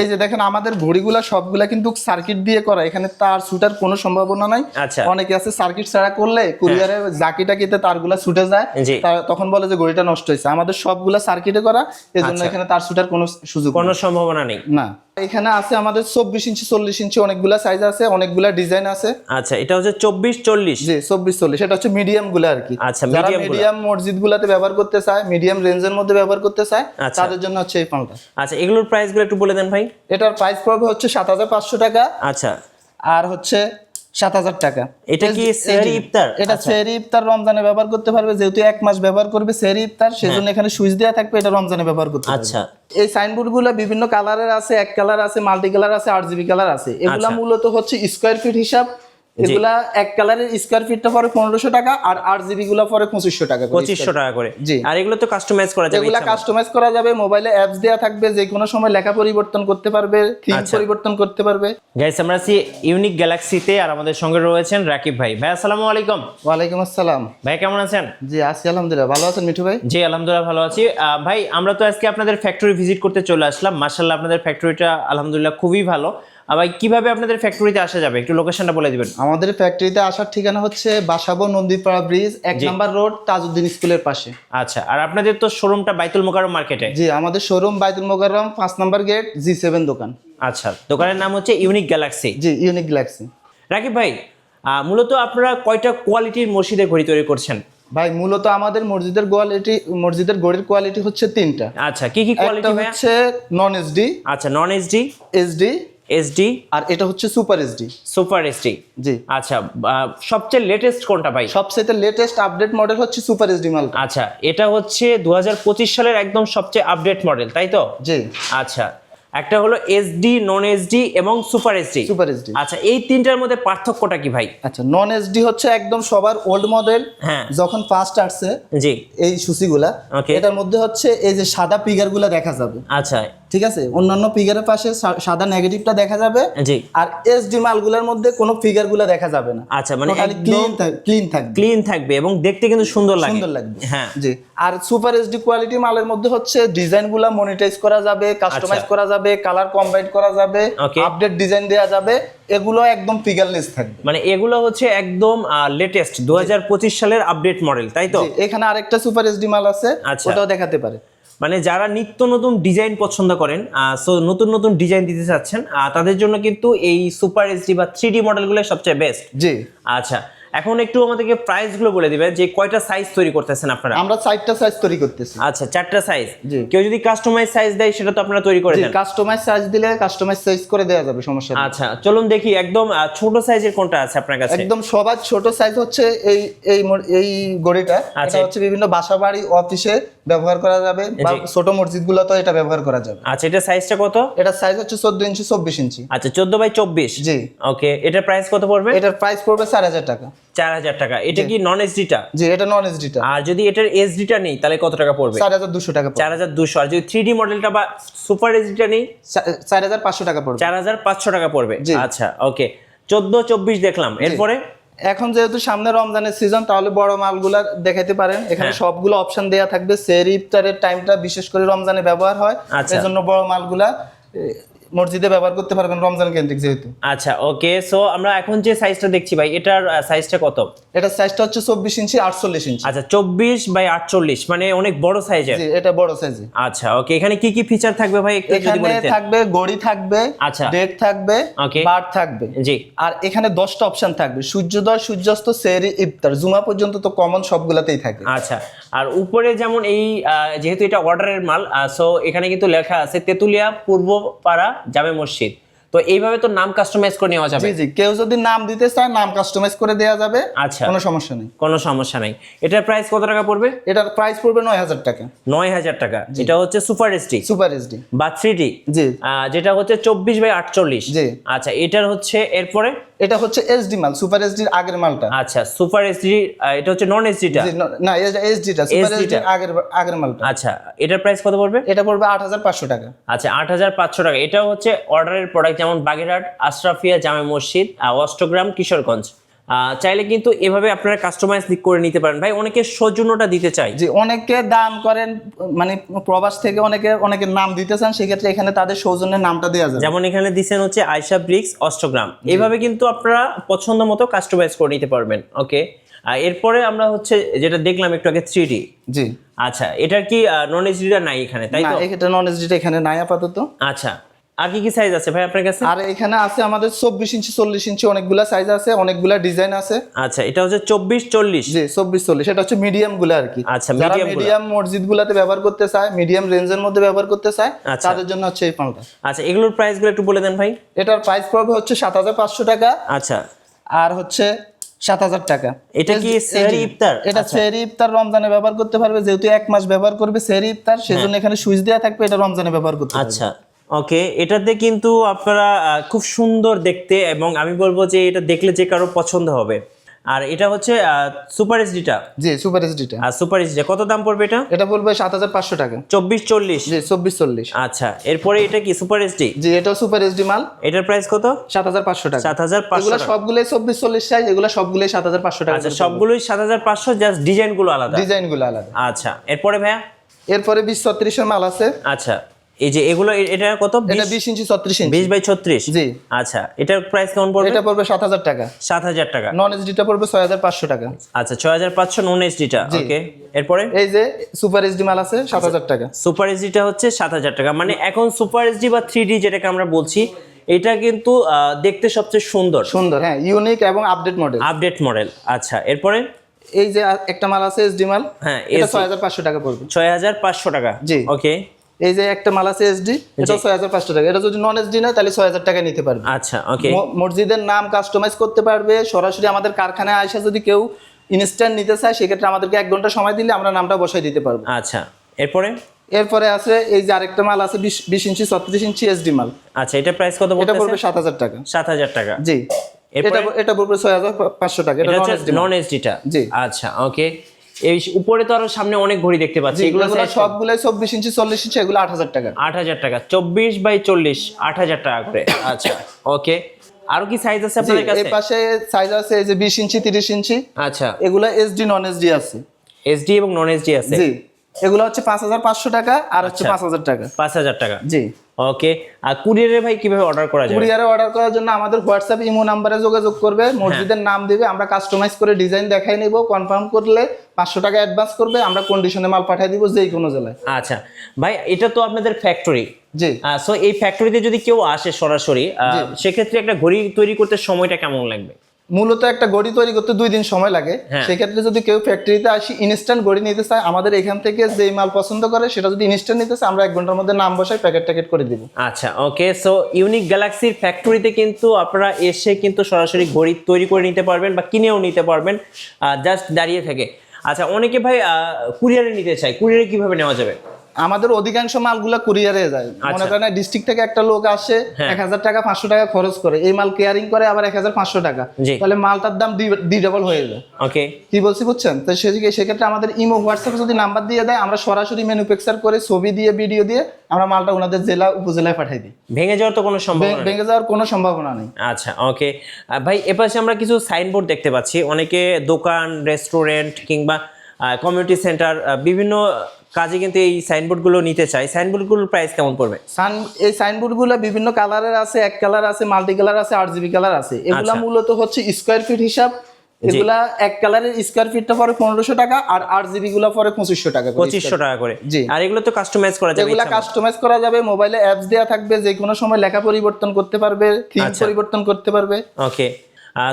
এই যে দেখেন আমাদের ঘড়িগুলা সবগুলা কিন্তু সার্কিট দিয়ে করা। এখানে তার সুটার কোনো সম্ভাবনা নাই। আচ্ছা। অনেকে আছে সার্কিট ছাড়া করলে কুরিয়ারে জাকি টাকিতে তারগুলা ছুটে যায়। তখন বলে যে ঘড়িটা নষ্ট হয়েছে। আমাদের সবগুলা সার্কিটে করা এই জন্য এখানে তার সুটার কোনো সুযোগ কোনো সম্ভাবনা নেই। না। এখানে আছে আমাদের চব্বিশ ইঞ্চি চল্লিশ ইঞ্চি অনেকগুলা সাইজ আছে অনেকগুলা ডিজাইন আছে। আচ্ছা এটা হচ্ছে চব্বিশ চল্লিশ? জি চব্বিশ চল্লিশ। এটা হচ্ছে মিডিয়ামগুলো আর কি। আচ্ছা, যারা মিডিয়াম মসজিদ গুলাতে ব্যবহার করতে চায় মিডিয়াম রেঞ্জের মধ্যে ব্যবহার করতে চায় আচ্ছা। তাদের জন্য হচ্ছে এই পাল্টা আচ্ছা এগুলোর প্রাইসগুলো একটু বলে দেন ভাই। এটার প্রাইস পড়বে হচ্ছে সাত হাজার পাঁচশো টাকা। আচ্ছা। আর হচ্ছে সাত হাজার টাকা এটা কি সেহরি ইফতার? এটা আচ্ছা। সেহরি ইফতার রমজানে ব্যবহার করতে পারবে যেহেতু এক মাস ব্যবহার করবে সেহরি ইফতার সেজন্য এখানে সুইচ দেওয়া থাকবে এটা রমজানে ব্যবহার করতে আচ্ছা এই সাইনবোর্ডগুলো বিভিন্ন কালারের আছে এক কালার আছে মাল্টি কালার আছে আট জিবি কালার আছে এগুলা আচ্ছা। মূলত হচ্ছে স্কোয়ার ফিট হিসাব এগুলা এক কালারের স্কোয়ার ফিটটা পরে পনেরোশো টাকা আর আট জিবি গুলা পরে পঁচিশশো টাকা পঁচিশশো টাকা করে। জি। আর এগুলো তো কাস্টমাইজ করা যাবে এগুলা কাস্টমাইজ করা যাবে মোবাইলে অ্যাপস দেওয়া থাকবে যে কোনো সময় লেখা পরিবর্তন করতে পারবে থিম আচ্ছা। পরিবর্তন করতে পারবে। গাইস আমরা আছি ইউনিক গ্যালাক্সিতে আর আমাদের সঙ্গে রয়েছেন রাকিব ভাই। ভাই আসসালামু আলাইকুম। ওয়ালাইকুম আসসালাম। ভাই কেমন আছেন? জি আছি আলহামদুলিল্লাহ। ভালো আছেন মিঠু ভাই? জি আলহামদুলিল্লাহ ভালো আছি। ভাই আমরা তো আজকে আপনাদের ফ্যাক্টরি ভিজিট করতে চলে আসলাম। মার্শাল্লাহ আপনাদের ফ্যাক্টরিটা আলহামদুলিল্লাহ খুবই ভালো। আর ভাই কীভাবে আপনাদের ফ্যাক্টরিতে আসা যাবে? একটু লোকেশনটা বলে দিবেন। আমাদের ফ্যাক্টরিতে আসার ঠিকানা হচ্ছে বাসাবো নন্দীপাড়া ব্রিজ এক নাম্বার রোড তাজউদ্দিন স্কুলের পাশে। আচ্ছা আর আপনাদের তো শোরুমটা বাইতুল মোকাররম মার্কেটে জি আমাদের শোরুম বাইতুল মোকাররম পাঁচ নাম্বার গেট জি সেভেন দোকান। আচ্ছা দোকানের নাম হচ্ছে ইউনিক গ্যালাক্সি জি ইউনিক গ্যালাক্সি রাকিব ভাই মূলত আপনারা কয়টা কোয়ালিটির মসজিদে ঘড়ি তৈরি করছেন? ভাই মূলত আমাদের মসজিদের কোয়ালিটি মসজিদের গড়ির কোয়ালিটি হচ্ছে তিনটা। আচ্ছা কি কি কোয়ালিটি হচ্ছে নন এসডি আচ্ছা নন এইচডি এসডি এইচডি আর এটা হচ্ছে সুপার এসডি সুপার এইচডি জি। আচ্ছা সবচেয়ে লেটেস্ট কোনটা ভাই? সবচেয়ে লেটেস্ট আপডেট মডেল হচ্ছে সুপার এসডি মাল আচ্ছা এটা হচ্ছে দু হাজার পঁচিশ সালের একদম সবচেয়ে আপডেট মডেল তাই তো? জি। আচ্ছা একটা হলো এসডি নন এসডি এবং সুপার এসডি সুপার এসডি আচ্ছা এই তিনটার মধ্যে পার্থক্যটা কি ভাই? আচ্ছা নন এসডি হচ্ছে একদম সবার ওল্ড মডেল হ্যাঁ। যখন ফার্স্ট আসছে জি। এই সুসিগুলা. এটার মধ্যে হচ্ছে এই যে সাদা পিগারগুলা দেখা যাবে। আচ্ছা ঠিক আছে? অন্যান্য ফিগারের পাশে সাদা নেগেটিভটা দেখা যাবে। জি। আর এসডি মালগুলোর মধ্যে কোনো ফিগারগুলা দেখা যাবে না। আচ্ছা মানে ক্লিন ক্লিন থাকবে। ক্লিন থাকবে এবং দেখতে কিন্তু সুন্দর লাগে। সুন্দর লাগবে। হ্যাঁ। জি। আর সুপার এইচডি কোয়ালিটি মালের মধ্যে হচ্ছে ডিজাইনগুলা মনিটাইজ করা যাবে কাস্টমাইজ করা যাবে কালার কম্বাইন করা যাবে আচ্ছা। আপডেট ডিজাইন দেওয়া যাবে এগুলো একদম ফিগারলেস থাকবে। মানে এগুলো হচ্ছে একদম লেটেস্ট দুহাজার পঁচিশ সালের আপডেট মডেল তাই তো? এখানে আরেকটা সুপার এইচডি মাল আছে আচ্ছা। ওটাও দেখাতে পারে। মানে যারা নিত্য নতুন ডিজাইন পছন্দ করেন সো নতুন নতুন ডিজাইন দিতে চাচ্ছেন তাদের জন্য কিন্তু এই সুপার এইচডি বা থ্রি ডি মডেলগুলো সবচেয়ে বেস্ট জি। আচ্ছা এখন একটু আমাদেরকে প্রাইসগুলো বলে দিবেন যে কয়টা সাইজ তৈরি করতেছেন আপনারা? আমরা চারটা সাইজ তৈরি করতেছি। আচ্ছা চারটা সাইজ কেউ যদি কাস্টমাইজ সাইজ দেয় সেটা তো আপনারা তৈরি করে দেন। কাস্টমাইজ সাইজ দিলে কাস্টমাইজ সাইজ করে দেওয়া যাবে সমস্যা নেই। আচ্ছা চলুন দেখি একদম ছোট সাইজের কোনটা আছে আপনার কাছে? একদম সবার ছোট সাইজ হচ্ছে এই এই এই গড়িটা। আচ্ছা। এটা হচ্ছে বিভিন্ন বাসা বাড়ি অফিসে ব্যবহার করা যাবে বা ছোট মসজিদ গুলোতে এটা ব্যবহার করা যাবে। আচ্ছা এটা সাইজটা কত? এটা সাইজ হচ্ছে চোদ্দ ইঞ্চি চব্বিশ ইঞ্চি। আচ্ছা চোদ্দ বাই চব্বিশ? জি। ওকে এটার প্রাইস কত পড়বে? এটার প্রাইস পড়বে চার হাজার টাকা। চার হাজার টাকা। এটা কি নন এসডিটা জি এটা নন এসডিটা আর যদি এটার এসডিটা নেই তাহলে কত টাকা পড়বে? চার হাজার দুশো টাকা পড়বে। চার হাজার দুশো। আর যদি থ্রি ডি মডেলটা বা সুপার এসডিটা নেই? চা- চার হাজার পাঁচশো টাকা পড়বে। চার হাজার পাঁচশো টাকা পড়বে। আচ্ছা ওকে চোদ্দ চব্বিশ দেখলাম। এরপরে? এখন যেহেতু সামনে রমজানের সিজন তাহলে বড় মালগুলা দেখাইতে পারেন এখানে হ্যাঁ। সবগুলো অপশন দেয়া থাকবে সেরি ইফতারের টাইমটা বিশেষ করে রমজানে ব্যবহার হয় আচ্ছা। এজন্য বড় মালগুলা মসজিদে ব্যবহার করতে পারবেন রমজান কেন্দ্রিক যেহেতু। আচ্ছা ওকে। সো আমরা এখন যে সাইজটা দেখছি ভাই এটার সাইজটা কত? এটার সাইজটা হচ্ছে চব্বিশ ইঞ্চি আটচল্লিশ ইঞ্চি। আচ্ছা চব্বিশ বাই আটচল্লিশ মানে অনেক বড় সাইজের জি এটা বড় সাইজে আচ্ছা ওকে। এখানে কি কি ফিচার থাকবে ভাই? একটু যদি এখানে থাকবে গড়ি থাকবে আচ্ছা। ডেট থাকবে Okay. বার থাকবে। জি। আর এখানে দশটা অপশন থাকবে সূর্যোদয় সূর্যাস্ত সেরি ইফতার। জুমা পর্যন্ত তো কমন সবগুলাতেই থাকে। আচ্ছা আর উপরে যেমন এই আহ, যেহেতু এটা অর্ডারের মাল সো এখানে কিন্তু লেখা আছে তেতুলিয়া পূর্বপাড়া জামে মসজিদ। তো এইভাবে তো নাম কাস্টমাইজ করে নেওয়া যাবে। জি জি কেউ যদি নাম দিতে চায় নাম কাস্টমাইজ করে দেওয়া যাবে। আচ্ছা। কোনো সমস্যা নেই। কোনো সমস্যা নেই। এটার প্রাইস কত টাকা পড়বে? এটার প্রাইস পড়বে নয় হাজার টাকা। নয় হাজার টাকা। এটা হচ্ছে সুপার এসডি সুপার এসডি বা থ্রি ডি জি। যেটা হচ্ছে চব্বিশ বাই আটচল্লিশ। জি। আচ্ছা এটার হচ্ছে এরপরে? এটা হচ্ছে এসডি মাল সুপার এসডির আগের মালটা। আচ্ছা সুপার এসডি এটা হচ্ছে নন এসডিটা না এটা না এইচডিটা সুপার এসডির আগের আগের মালটা। আচ্ছা এটার প্রাইস কত পড়বে? এটা পড়বে আট হাজার পাঁচশো টাকা। আচ্ছা আট হাজার পাঁচশো টাকা। এটা হচ্ছে অর্ডারের প্রোডাক্ট যেমন বাগেরহাট আশরাফিয়া জামে মসজিদ অষ্টগ্রাম কিশোরগঞ্জ। চাইলে কিন্তু এভাবে আপনারা কাস্টমাইজ করে নিতে পারেন। ভাই অনেকে সৌজন্যটা দিতে চাই যে অনেকে দান করেন মানে প্রবাস থেকে অনেকে অনেকে নাম দিতে চান সেক্ষেত্রে এখানে তাদের সৌজন্যের নামটা দেওয়া যাবে। যেমন এখানে দিচ্ছেন হচ্ছে আয়সা ব্রিক্স অষ্টগ্রাম। এইভাবে কিন্তু আপনারা পছন্দ মতো কাস্টমাইজ করে নিতে পারবেন ওকে এরপরে আমরা হচ্ছে যেটা দেখলাম একটু আগে থ্রি ডি জি। আচ্ছা এটার কি নন এইচডিটা নাই এখানে তাই তো? এক্ষেত্রে নন এসডিটা এখানে নাই আপাতত। আচ্ছা আর কি কি সাইজ আছে ভাই আপনার কাছে? আর এখানে আছে আমাদের চব্বিশ ইঞ্চি চল্লিশ ইঞ্চি অনেকগুলা সাইজ আছে অনেকগুলা ডিজাইন আছে। আচ্ছা এটা হচ্ছে চব্বিশ চল্লিশ? জি চব্বিশ চল্লিশ। সেটা হচ্ছে মিডিয়ামগুলো আর কি। আচ্ছা, গুলা। মিডিয়াম মসজিদ গুলাতে ব্যবহার করতে চায় মিডিয়াম রেঞ্জের মধ্যে ব্যবহার করতে চায় আচ্ছা। তাদের জন্য হচ্ছে এই পালটা। আচ্ছা এগুলোর প্রাইসগুলো একটু বলে দেন ভাই। এটার প্রাইস পড়বে হচ্ছে সাত হাজার পাঁচশো টাকা। আচ্ছা। আর হচ্ছে সাত হাজার টাকা। এটা কি সেহরি ইফতার? এটা সেহরি ইফতার রমজানে ব্যবহার করতে পারবে যেহেতু এক মাস ব্যবহার করবে সেহরি ইফতার সেজন্য এখানে সুইচ দেওয়া থাকবে এটা রমজানে ব্যবহার করতে আচ্ছা। ওকে এটাতে কিন্তু আপনারা খুব সুন্দর দেখতে এবং আমি বলব যে এটা দেখলে যে কারও পছন্দ হবে। আর এটা হচ্ছে সুপার এইচডিটা জি সুপার এসডিটা আর সুপার এইচডি কত দাম পড়বে এটা? এটা হাজার পাঁচশো টাকা। চব্বিশ চল্লিশ। জি চব্বিশ চল্লিশ। আচ্ছা এরপরে এটা কি সুপার এইচডি জি এটাও সুপার এসডি মাল। এটার প্রাইস কত? সাত হাজার পাঁচশো টাকা। সাত হাজার পাঁচশো এগুলো সবগুলোই চব্বিশ চল্লিশ সাইজ এগুলো সবগুলোই সাত হাজার পাঁচশো টাকা আচ্ছা সবগুলোই সাত হাজার পাঁচশো জাস্ট ডিজাইনগুলো আলাদা। ডিজাইনগুলো আলাদা। আচ্ছা এরপরে ভাইয়া? এরপরে বিশ ছত্রিশের মাল আছে। আচ্ছা। এই যে এগুলো এটা কত? এটা বিশ ইঞ্চি ছত্রিশ ইঞ্চি। বিশ বাই ছত্রিশ? জি। আচ্ছা এটার প্রাইস কেমন পড়বে? এটা পড়বে সাত হাজার টাকা। সাত হাজার টাকা। নন এসডিটা পড়বে ছয় হাজার পাঁচশো টাকা। আচ্ছা ছয় হাজার পাঁচশো নন এইচডিটা ওকে এরপরে? এই যে সুপার এইচডি মাল আছে সাত হাজার টাকা। সুপার এইচডিটা হচ্ছে সাত হাজার টাকা। মানে এখন সুপার এইচডি বা থ্রি ডি যেটাকে আমরা বলছি এটা কিন্তু দেখতে সবচেয়ে সুন্দর। সুন্দর হ্যাঁ ইউনিক এবং আপডেট মডেল আপডেট মডেল আচ্ছা এরপরে? এই যে একটা মাল আছে এসডি মাল হ্যাঁ এটা SD ছয় হাজার পাঁচশো টাকা পড়বে। ছয় হাজার পাঁচশো টাকা। জি। ওকে এই যে একটা মাল আছে এসডি এটা ছয় হাজার পাঁচশো টাকা। এটা যদি নন এসডি নয় তাহলে ছয় হাজার টাকা নিতে পারবে। আচ্ছা ওকে মসজিদের নাম কাস্টমাইজ করতে পারবে। সরাসরি আমাদের কারখানায় আসা যদি কেউ ইনস্ট্যান্ট নিতে চায় সেক্ষেত্রে আমাদেরকে এক ঘণ্টা সময় দিলে আমরা নামটা বসাই দিতে পারব। আচ্ছা এরপরে? এরপরে আছে এই যে আরেকটা মাল আছে বিশ ইঞ্চি ছত্রিশ ইঞ্চি এসডি মাল। আচ্ছা এটা প্রাইস কত এটা পড়বে সাত হাজার টাকা। সাত হাজার টাকা। জি। এটা এটা পড়বে ছয় হাজার পাঁচশো টাকা। এটা নন হচ্ছে এসডি নন জি। আচ্ছা ওকে এই উপরে তো আরও সামনে অনেক ঘড়ি দেখতে পাচ্ছি এগুলো সবগুলাই চব্বিশ ইঞ্চি চল্লিশ ইঞ্চি এগুলো আট হাজার টাকা। আট হাজার টাকা চব্বিশ বাই চল্লিশ আট হাজার টাকা করে। আচ্ছা ওকে। আরও কি সাইজ আছে আপনাদের এই কাছে পাশে সাইজ আছে এই যে বিশ ইঞ্চি তিরিশ ইঞ্চি। আচ্ছা। এগুলো এসডি নন এসডি আছে। এসডি এবং নন এসডি আছে? জি এগুলো হচ্ছে পাঁচ হাজার পাঁচশো টাকা আর হচ্ছে আচ্ছা। পাঁচ হাজার টাকা। পাঁচ হাজার টাকা। জি। ওকে আর কুরিয়ারে ভাই কীভাবে অর্ডার করা যাবে? কুরিয়ারে অর্ডার করার জন্য আমাদের হোয়াটসঅ্যাপ ইমো নাম্বারে যোগাযোগ করবে মসজিদের নাম দিবে আমরা কাস্টমাইজ করে ডিজাইন দেখাই নিব কনফার্ম করলে পাঁচশো টাকা অ্যাডভান্স করবে আমরা কন্ডিশনে মাল পাঠিয়ে দিব যেই কোনো জেলায়। আচ্ছা। ভাই এটা তো আপনাদের ফ্যাক্টরি জি। সো এই ফ্যাক্টরিতে যদি কেউ আসে সরাসরি সেক্ষেত্রে একটা ঘড়ি তৈরি করতে সময়টা কেমন লাগবে? মূলত একটা গড়ি তৈরি করতে দুই দিন সময় লাগে। হ্যাঁ। সেক্ষেত্রে যদি কেউ ফ্যাক্টরিতে আসি ইনস্ট্যান্ট গড়ি নিতে চায় আমাদের এখান থেকে যে মাল পছন্দ করে সেটা যদি ইনস্ট্যান্ট নিতে চায় আমরা এক ঘণ্টার মধ্যে নাম বসাই প্যাকেট ট্যাকেট করে দিব। আচ্ছা ওকে সো ইউনিক গ্যালাক্সির ফ্যাক্টরিতে কিন্তু আপনারা এসে কিন্তু সরাসরি ঘড়ি তৈরি করে নিতে পারবেন বা কিনেও নিতে পারবেন জাস্ট দাঁড়িয়ে থেকে। আচ্ছা অনেকে ভাই কুরিয়ারে নিতে চায় কুরিয়ারে কীভাবে নেওয়া যাবে? আমাদের অধিকাংশ মালগুলা কুরিয়ারে যায়। মনে করেন ডিস্ট্রিক্ট থেকে একটা লোক আসে আচ্ছা। হ্যাঁ। এক হাজার টাকা পাঁচশো টাকা খরচ করে। এই মাল কেয়ারিং করে আবার এক হাজার পাঁচশো টাকা। তাহলে মালটার দাম দ্বি ডাবল হয়ে যায়। ওকে কি বলছি বুঝছেন? তো সেদিকে সেক্ষেত্রে আমাদের ইমো হোয়াটসঅ্যাপে যদি নাম্বার দিয়ে দেয় আমরা সরাসরি ম্যানুফ্যাকচার করে ছবি দিয়ে ভিডিও দিয়ে আমরা মালটা ওনাদের জেলা উপজেলায় পাঠাই দিই। ভেঙে যাওয়ার তো কোনো সম্ভাবনা নেই। ভেঙে যাওয়ার কোনো সম্ভাবনা নেই। আচ্ছা ওকে ভাই এপাশে আমরা কিছু সাইনবোর্ড দেখতে পাচ্ছি। অনেকে দোকান রেস্টুরেন্ট কিংবা কমিউনিটি সেন্টার বিভিন্ন কাজে কিন্তু এই সাইনবোর্ডগুলো নিতে চায় সাইনবোর্ডগুলোর প্রাইস কেমন পড়বে সান এই সাইনবোর্ডগুলো বিভিন্ন কালারের আছে এক কালার আছে মাল্টি কালার আছে আট জিবি কালার আছে এগুলা আচ্ছা। মূলত হচ্ছে স্কোয়ার ফিট হিসাব এগুলা এক কালারের স্কোয়ার ফিটটা পরে পনেরোশো টাকা আর আট জিবি গুলা পরে পঁচিশশো টাকা পঁচিশশো টাকা করে জি। আর এগুলো তো কাস্টমাইজ করা যাবে এগুলা। কাস্টমাইজ করা যাবে মোবাইলে অ্যাপস দেওয়া থাকবে যে কোনো সময় লেখা পরিবর্তন করতে পারবে থিম আচ্ছা। পরিবর্তন করতে পারবে ওকে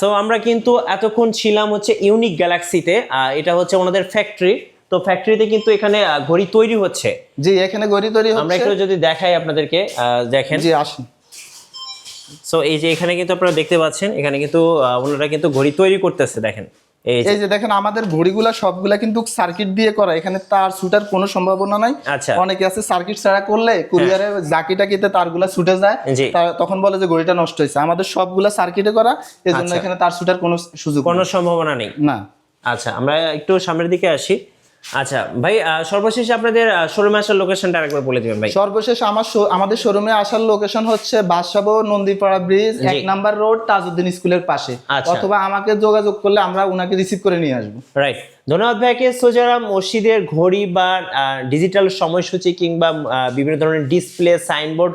সো আমরা কিন্তু এতক্ষণ ছিলাম হচ্ছে ইউনিক গ্যালাক্সিতে এটা হচ্ছে ওনাদের ফ্যাক্টরি তো ফ্যাক্টরিতে কিন্তু এখানে ঘড়ি তৈরি হচ্ছে। জি এখানে ঘড়ি তৈরি হচ্ছে। আমরা একটু যদি দেখাই আপনাদেরকে আহ, দেখেন। জি আসুন। সো এই যে এখানে কিন্তু আপনারা দেখতে পাচ্ছেন এখানে কিন্তু ওনারা কিন্তু ঘড়ি তৈরি করতেছে দেখেন। এই যে দেখেন আমাদের ঘড়িগুলা সবগুলা কিন্তু সার্কিট দিয়ে করা। এখানে তার ছুটার কোনো সম্ভাবনা নাই। আচ্ছা। অনেকে আছে সার্কিট ছাড়া করলে কুরিয়ারে জাকি টাকিতে তারগুলা ছুটে যায়। তখন বলে যে ঘড়িটা নষ্ট হয়েছে। আমাদের সবগুলা সার্কিটে করা। এজন্য জন্য এখানে তার ছুটার কোনো সুযোগ কোনো সম্ভাবনা নেই। না। আচ্ছা আমরা একটু সামনের দিকে আসি। আচ্ছা ভাই সর্বশেষে আপনাদের শোরুমে আসার লোকেশনটা আরেকবার বলে দিবেন ভাই। সর্বশেষ আমার আমাদের শোরুমে আসার লোকেশন হচ্ছে বাদশাবো নন্দীপাড়া ব্রিজ এক নাম্বার রোড তাজউদ্দিন স্কুলের পাশে। আচ্ছা। অথবা আমাকে যোগাযোগ করলে আমরা ওনাকে রিসিভ করে নিয়ে আসব। রাইট ধন্যবাদ ভাইকে। সো যারা মসজিদের ঘড়ি বা ডিজিটাল সময়সূচি কিংবা বিভিন্ন ধরনের ডিসপ্লে সাইনবোর্ড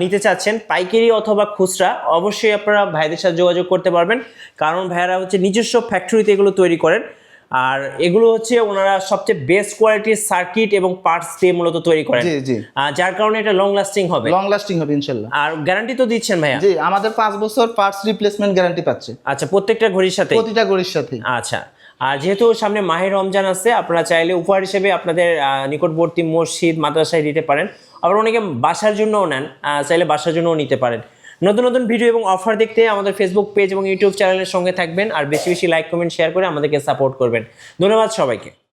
নিতে চাচ্ছেন পাইকারি অথবা খুচরা অবশ্যই আপনারা ভাইদের সাথে যোগাযোগ করতে পারবেন। কারণ ভাইয়ারা হচ্ছে নিজস্ব ফ্যাক্টরিতে এগুলো তৈরি করেন। আর এগুলো হচ্ছে ওনারা সবচেয়ে বেস্ট কোয়ালিটির সার্কিট এবং পার্টস দিয়ে মূলত তৈরি করেন। জি জি। যার কারণে এটা লং লাস্টিং হবে। লং লাস্টিং হবে ইনশাল্লাহ। আর গ্যারান্টি তো দিচ্ছেন ভাইয়া? জি আমাদের পাঁচ বছর পার্টস রিপ্লেসমেন্ট গ্যারান্টি পাচ্ছে। আচ্ছা প্রত্যেকটা ঘড়ির সাথে প্রতিটা ঘড়ির সাথে আচ্ছা আর যেহেতু সামনে মাহের রমজান আছে আপনারা চাইলে উপহার হিসেবে আপনাদের আহ, নিকটবর্তী মসজিদ মাদ্রাসায় দিতে পারেন। আবার অনেকে বাসার জন্যও নেন চাইলে বাসার জন্যও নিতে পারেন। নতুন নতুন ভিডিও এবং অফার দেখতে আমাদের ফেসবুক পেজ এবং ইউটিউব চ্যানেলের সঙ্গে থাকবেন। আর বেশি বেশি লাইক কমেন্ট শেয়ার করে আমাদেরকে সাপোর্ট করবেন। ধন্যবাদ সবাইকে।